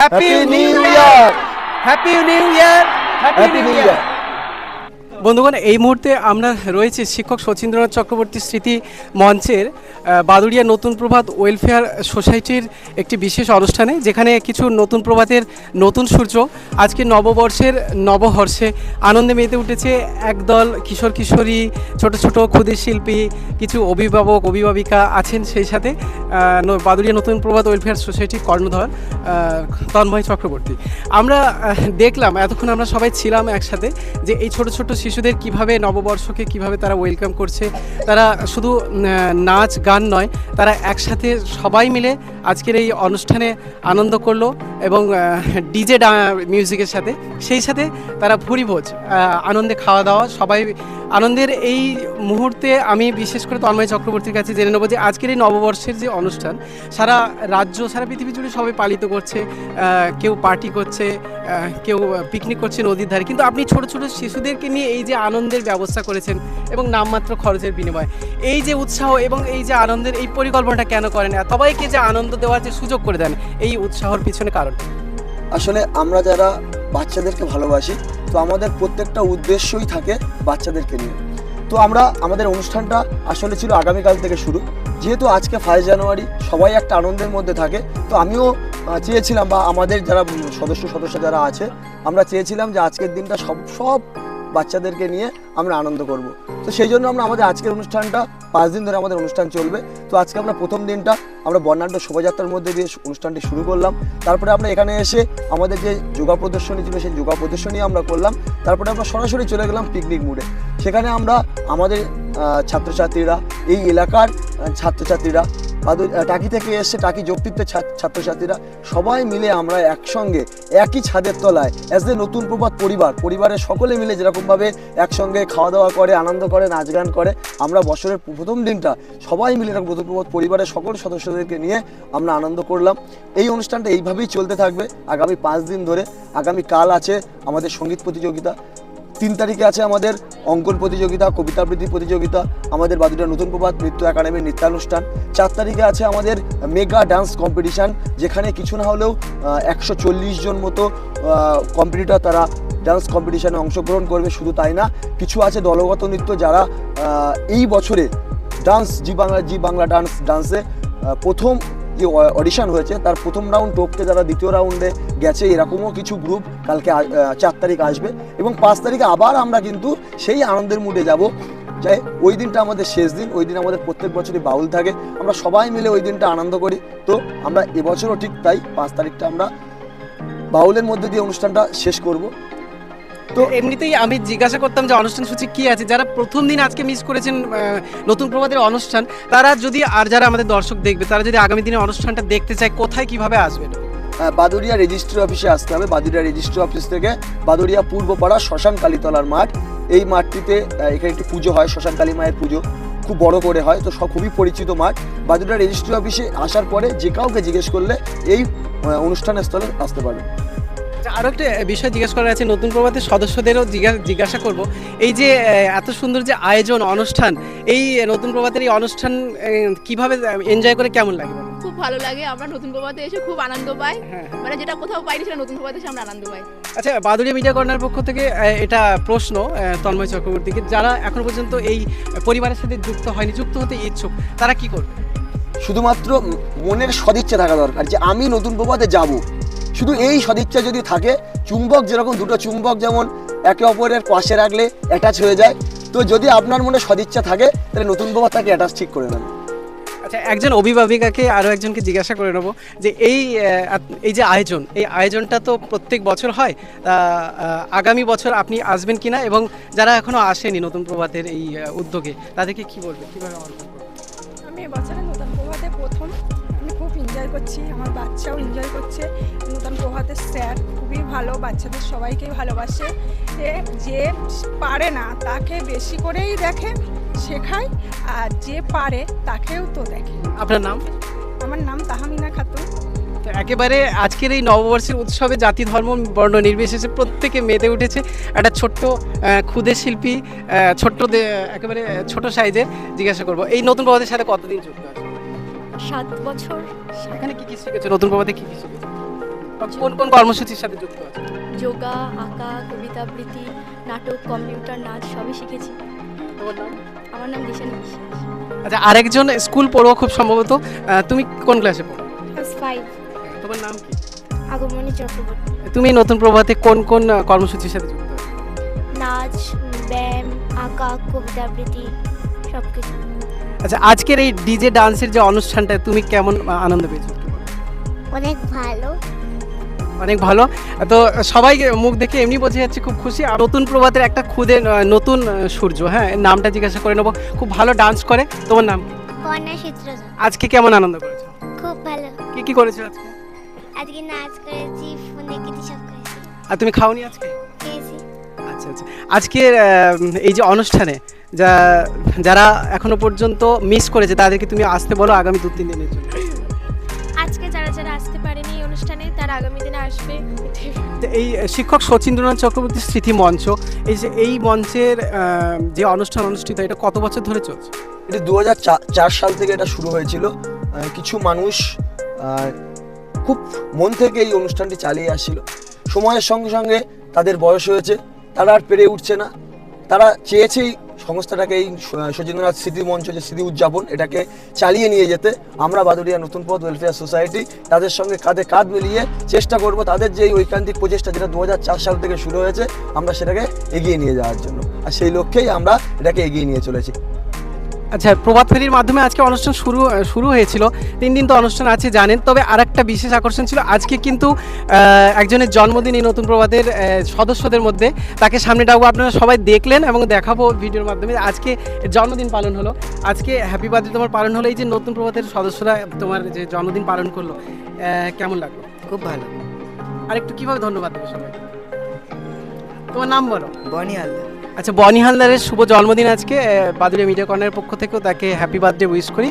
Happy, Happy New Year! Year! Happy New Year! Happy, Happy New, New Year! Year. বন্ধুগণ, এই মুহূর্তে আমরা রয়েছে শিক্ষক শচীন্দ্রনাথ চক্রবর্তী স্মৃতি মঞ্চের বাদুড়িয়া নতুন প্রভাত ওয়েলফেয়ার সোসাইটির একটি বিশেষ অনুষ্ঠানে, যেখানে কিছু নতুন প্রভাতের নতুন সূর্য আজকে নববর্ষের নবহর্ষে আনন্দে মেতে উঠেছে। একদল কিশোর কিশোরী, ছোট ছোট ক্ষুদে শিল্পী, কিছু অভিভাবক, অভিভাবিকা আছেন সেই সাথে বাদুড়িয়া নতুন প্রভাত ওয়েলফেয়ার সোসাইটির কর্ণধর তন্ময় চক্রবর্তী। আমরা দেখলাম, এতক্ষণ আমরা সবাই ছিলাম একসাথে যে এই ছোট ছোট শিশুদের কীভাবে নববর্ষকে কীভাবে তারা ওয়েলকাম করছে, তারা শুধু নাচ, গান নয়, তারা একসাথে সবাই মিলে আজকের এই অনুষ্ঠানে আনন্দ করল। এবং ডিজে মিউজিকের সাথে, সেই সাথে তারা ভুরিভোজ আনন্দে খাওয়া দাওয়া, সবাই আনন্দের এই মুহূর্তে আমি বিশেষ করে তন্ময় চক্রবর্তীর কাছে জেনে নেব যে আজকের এই নববর্ষের যে অনুষ্ঠান, সারা রাজ্য, সারা পৃথিবী জুড়ে সবাই পালিত করছে কেউ পার্টি করছে কেউ পিকনিক করছে নদীর ধারে, কিন্তু আপনি ছোট ছোট শিশুদেরকে নিয়ে এই যে আনন্দের ব্যবস্থা করেছেন এবং নামমাত্র খরচের বিনিময়, এই যে উৎসাহ এবং এই যে আনন্দের এই পরিকল্পনাটা কেন করেন সবাইকে যে আনন্দ দেওয়ার যে সুযোগ করে দেন, এই উৎসাহর পিছনে কারণ আসলে আমরা যারা বাচ্চাদেরকে ভালোবাসি, তো আমাদের প্রত্যেকটা উদ্দেশ্যই থাকে বাচ্চাদেরকে নিয়ে। তো আমরা, আমাদের অনুষ্ঠানটা আসলে ছিল আগামীকাল থেকে শুরু। যেহেতু আজকে ফার্স্ট জানুয়ারি, সবাই একটা আনন্দের মধ্যে থাকে। তো আমিও চেয়েছিলাম বা আমাদের যারা সদস্য সদস্য যারা আছে, আমরা চেয়েছিলাম যে আজকের দিনটা সব সব বাচ্চাদেরকে নিয়ে আমরা আনন্দ করব। তো সেই জন্য আমরা আমাদের আজকের অনুষ্ঠানটা, পাঁচ দিন ধরে আমাদের অনুষ্ঠান চলবে। তো আজকে আমরা প্রথম দিনটা আমরা বর্ণাঢ্য শোভাযাত্রার মধ্যে দিয়ে অনুষ্ঠানটি শুরু করলাম। তারপরে আমরা এখানে এসে আমাদের যে যোগা প্রদর্শনী ছিল, সেই যোগা প্রদর্শনী আমরা করলাম। তারপরে আমরা সরাসরি চলে গেলাম পিকনিক মুডে সেখানে আমরা আমাদের ছাত্রছাত্রীরা, এই এলাকার ছাত্রছাত্রীরা টাকি থেকে এসে টাকি যোগতৃত্বের ছা- ছাত্রছাত্রীরা সবাই মিলে আমরা একসঙ্গে একই ছাদের তলায় অ্যাজ এ নতুন প্রবাদ পরিবার, পরিবারের সকলে মিলে যেরকমভাবে একসঙ্গে খাওয়া দাওয়া করে, আনন্দ করে নাচ গান করে, আমরা বছরের প্রথম দিনটা সবাই মিলে এরকম নতুন প্রভাত পরিবারের সকল সদস্যদেরকে নিয়ে আমরা আনন্দ করলাম। এই অনুষ্ঠানটা এইভাবেই চলতে থাকবে আগামী পাঁচ দিন ধরে। আগামী কাল আছে আমাদের সংগীত প্রতিযোগিতা। তিন তারিখে আছে আমাদের অঙ্কন প্রতিযোগিতা, কবিতা আবৃত্তি প্রতিযোগিতা, আমাদের বাদুড়া নতুন প্রভাত নৃত্য একাডেমির নৃত্যানুষ্ঠান। চার তারিখে আছে আমাদের মেগা ডান্স কম্পিটিশান, যেখানে কিছু না হলেও একশো চল্লিশ জন মতো কম্পিটিটর তারা ডান্স কম্পিটিশানে অংশগ্রহণ করবে, শুধু তাই না, কিছু আছে দলগত নৃত্য যারা এই বছরে dance, Zee Bangla Zee Bangla dance, ডান্সে প্রথম যে অডিশান হয়েছে, তার প্রথম রাউন্ড টপকে যারা দ্বিতীয় রাউন্ডে গেছে, এরকমও কিছু গ্রুপ কালকে চার তারিখ আসবে এবং পাঁচ তারিখে আবার আমরা কিন্তু সেই আনন্দের মুডে যাব। যাই ওই দিনটা আমাদের শেষ দিন, ওই দিন আমাদের প্রত্যেক বছরই বাউল থাকে। আমরা সবাই মিলে ওই দিনটা আনন্দ করি। তো আমরা এবছরও ঠিক তাই, পাঁচ তারিখটা আমরা বাউলের মধ্যে দিয়ে অনুষ্ঠানটা শেষ করব। তো এমনিতেই আমি জিজ্ঞাসা করতাম যে অনুষ্ঠান সূচি কি আছে? যারা প্রথম দিন আজকে মিস করেছেন নতুন প্রভাতের অনুষ্ঠান, তারা যদি, আর যারা আমাদের দর্শক দেখবে, তারা যদি আগামী দিনে অনুষ্ঠানটা দেখতে চায়, কোথায় কীভাবে আসবেন আহ, বাদুড়িয়া রেজিস্ট্রি অফিসে আসতে হবে। বাদুড়িয়া রেজিস্ট্রি অফিস থেকে বাদুড়িয়া পূর্বপাড়া শ্মশান কালীতলার মাঠ। এই মাঠটিতে এখানে একটি পুজো হয় শ্মশান কালী মায়ের পুজো। খুব বড় করে হয় তো সব খুবই পরিচিত মাঠ। বাদুড়িয়া রেজিস্ট্রি অফিসে আসার পরে যে কাউকে জিজ্ঞেস করলে এই অনুষ্ঠানের স্থলে আসতে পারবে। আচ্ছা, আরও একটা বিষয় জিজ্ঞাসা করার আছে নতুন প্রভাতের সদস্যদেরও জিজ্ঞা- জিজ্ঞাসা করব। এই যে এত সুন্দর যে আয়োজন অনুষ্ঠান এই নতুন প্রভাতের এই অনুষ্ঠান কীভাবে এনজয় করে কেমন লাগে বলো? খুব ভালো লাগে আমরা নতুন প্রভাতে এসে খুব আনন্দ পাই। হ্যাঁ। মানে যেটা কোথাও পাইনি সেটা নতুন প্রভাতে এসে আমরা আনন্দ পাই। আচ্ছা বাদুড়িয়া মিডিয়া কর্নার পক্ষ থেকে এটা প্রশ্ন তন্ময় চক্রবর্তীকে। যারা এখন পর্যন্ত এই পরিবারের সাথে যুক্ত হয়নি যুক্ত হতে ইচ্ছুক তারা কি করবে? শুধুমাত্র মনের সদিচ্ছা থাকা দরকার যে আমি নতুন প্রভাতে যাব। শুধু এই সদিচ্ছা যদি থাকে চুম্বক যেরকম দুটো চুম্বক যেমন একে অপরের পাশে রাখলে অ্যাটাচ হয়ে যায়। তো যদি আপনার মনে সদিচ্ছা থাকে তাহলে নতুন প্রভাত তাকে অ্যাটাচ ঠিক করে নেবে। আচ্ছা একজন অভিভাবিকাকে আরও একজনকে জিজ্ঞাসা করে নেব যে এই এই যে আয়োজন, এই আয়োজনটা তো প্রত্যেক বছর হয় আগামী বছর আপনি আসবেন কিনা এবং যারা এখনও আসেনি নতুন প্রভাতের এই উদ্যোগে, তাদেরকে কি বলবে কীভাবে আমি এবছরে নতুন প্রভাতে প্রথম। আমি খুব এনজয় করছি, আমার বাচ্চাও এনজয় করছে। নতুন প্রভাতের স্যার খুবই ভালো, বাচ্চাদের সবাইকেই ভালোবাসে। যে পারে না, তাকে বেশি করেই দেখে। শেখায় আর যে পারে তাকেও তো দেখে। আপনার নাম? আমার নাম তাহামিনা খাতুন। তো একেবারে আজকের এই নববর্ষের উৎসবে জাতি ধর্ম বর্ণ নির্বিশেষে প্রত্যেকে মেতে উঠেছে একটা ছোট্ট ক্ষুদে শিল্পী ছোট্ট দে- একেবারে ছোট সাইজের জিজ্ঞাসা করব। এই নতুন প্রভাতের সাথে কতদিন যুক্ত আছে সাত বছর। এখানে কি কি শিখেছো? নতুন প্রভাতে কি কি শিখেছো? কোন কোন কর্মসূচির সাথে যুক্ত আছে যোগা আঁকা কবিতা আবৃত্তি নাটক কম্পিউটার নাচ সবই শিখেছি। তোমার নাম আমার নাম দিশান বিশ্বাস আচ্ছা আরেকজন স্কুল পড়ো খুব সম্ভবত তুমি কোন ক্লাসে পড়ো? ক্লাস ফাইভ তোমার নাম কি? আগমনী চক্রবর্তী। তুমি নতুন প্রভাতে কোন কোন কর্মসূচির সাথে যুক্ত? নাচ ব্যায়াম আঁকা কবিতা আবৃত্তি সব কিছু আচ্ছা আজকের এই ডিজে ডান্সের যে অনুষ্ঠানটা তুমি কেমন আনন্দ পেয়েছ? অনেক ভালো। অনেক ভালো। তো সবাই মুখ দেখে এমনি বোঝা যাচ্ছে খুব খুশি। আর নতুন প্রভাতের একটা খুদে নতুন সূর্য হ্যাঁ নামটা জিজ্ঞাসা করে নেব। খুব ভালো ডান্স করে। তোমার নাম? আজকে কেমন আনন্দ করেছ? খুব ভালো। কি কি করেছ আজকে? আজকে নাচ করেছি ফোন দেখেছি সব করেছি। আর তুমি খাওনি আজকে? আচ্ছা আচ্ছা। আজকের এই যে অনুষ্ঠানে যা যারা এখনও পর্যন্ত মিস করেছে তাদেরকে তুমি আসতে বলো আগামী দু তিন দিনের জন্য। তারা আগামী দিনে আসবে এই শিক্ষক শচীন্দ্রনাথ চক্রবর্তী স্মৃতি মঞ্চ এই যে এই মঞ্চের যে অনুষ্ঠান অনুষ্ঠিত এটা কত বছর ধরে চলছে? এটি দু চার সাল থেকে এটা শুরু হয়েছিল। কিছু মানুষ আহ, খুব মন থেকে এই অনুষ্ঠানটি চালিয়ে আসছিল। সময়ের সঙ্গে সঙ্গে তাদের বয়স হয়েছে তারা আর পেরে উঠছে না। তারা চেয়েছে এই সংস্থাটাকে এই সচেন্দ্রনাথ স্মৃতি মঞ্চ যে স্মৃতি উদযাপন, এটাকে চালিয়ে নিয়ে যেতে আমরা বাদুরিয়া নতুন পথ ওয়েলফেয়ার সোসাইটি তাদের সঙ্গে কাঁধে কাঁধ মিলিয়ে চেষ্টা করব তাদের যে ঐকান্তিক প্রচেষ্টা যেটা দু হাজার চার সাল থেকে শুরু হয়েছে, আমরা সেটাকে এগিয়ে নিয়ে যাওয়ার জন্য। আর সেই লক্ষ্যেই আমরা এটাকে এগিয়ে নিয়ে চলেছি। আচ্ছা প্রভাত ফেরির মাধ্যমে আজকে অনুষ্ঠান শুরু শুরু হয়েছিল। তিন দিন তো অনুষ্ঠান আছে জানেন। তবে আরেকটা বিশেষ আকর্ষণ ছিল আজকে কিন্তু একজনের জন্মদিন এই নতুন প্রভাতের সদস্যদের মধ্যে। তাকে সামনে ডাকবো আপনারা সবাই দেখলেন এবং দেখাবো ভিডিওর মাধ্যমে। আজকে জন্মদিন পালন হলো। আজকে হ্যাপি বার্থডে তোমার পালন হলো। এই যে নতুন প্রভাতের সদস্যরা তোমার যে জন্মদিন পালন করল কেমন লাগল? খুব ভালো। আর একটু কীভাবে ধন্যবাদ দেবো সবাই তোমার নাম বলো। বনি আচ্ছা বনি হালদারের শুভ জন্মদিন আজকে বাদুড়িয়া মিডিয়া কর্নারের পক্ষ থেকেও তাকে হ্যাপি বার্থডে উইশ করি।